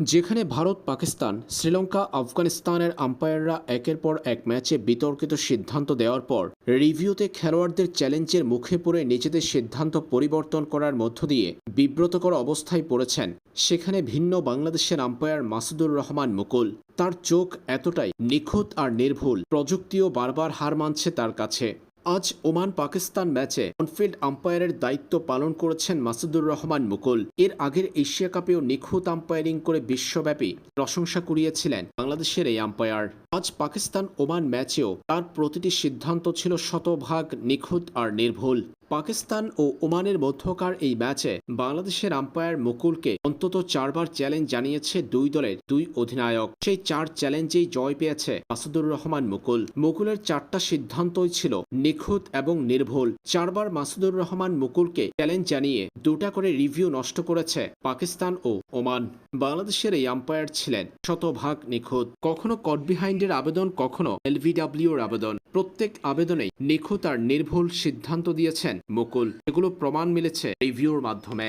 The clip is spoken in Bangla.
যেখানে ভারত, পাকিস্তান, শ্রীলঙ্কা, আফগানিস্তানের আম্পায়াররা একের পর এক ম্যাচে বিতর্কিত সিদ্ধান্ত দেওয়ার পর রিভিউতে খেলোয়াড়দের চ্যালেঞ্জের মুখে পড়ে নিজেদের সিদ্ধান্ত পরিবর্তন করার মধ্য দিয়ে বিব্রতকর অবস্থায় পড়েছেন সেখানে ভিন্ন বাংলাদেশের আম্পায়ার মাসুদুর রহমান মুকুল। তার চোখ এতটাই নিখুঁত আর নির্ভুল, প্রযুক্তিও বারবার হার মানছে তার কাছে। আজ ওমান পাকিস্তান ম্যাচে অনফিল্ড আম্পায়ারের দায়িত্ব পালন করেছেন মাসুদুর রহমান মুকুল। এর আগের এশিয়া কাপেও নিখুঁত আম্পায়ারিং করে বিশ্বব্যাপী প্রশংসা কুড়িয়েছিলেন বাংলাদেশের এই আম্পায়ার। আজ পাকিস্তান ওমান ম্যাচেও তার প্রতিটি সিদ্ধান্ত ছিল শতভাগ নিখুঁত আর নির্ভুল। পাকিস্তান ও ওমানের মধ্যকার এই ম্যাচে বাংলাদেশের আম্পায়ার মুকুলকে অন্তত চারবার চ্যালেঞ্জ জানিয়েছে দুই দলের দুই অধিনায়ক। সেই চার চ্যালেঞ্জেই জয় পেয়েছে মাসুদুর রহমান মুকুল। মুকুলের চারটা সিদ্ধান্তই ছিল নিখুঁত এবং নির্ভুল। চারবার মাসুদুর রহমান মুকুলকে চ্যালেঞ্জ জানিয়ে দুটা করে রিভিউ নষ্ট করেছে পাকিস্তান ও ওমান। বাংলাদেশের এই আম্পায়ার ছিলেন শতভাগ নিখুঁত। কখনো কট বিহাইন্ডের আবেদন, কখনো এলভিডাব্লিউর আবেদন। প্রত্যেক আবেদনেই নিখুঁত আর নির্ভুল সিদ্ধান্ত দিয়েছেন মুকুল। এগুলো প্রমাণ মিলেছে রিভিউর মাধ্যমে।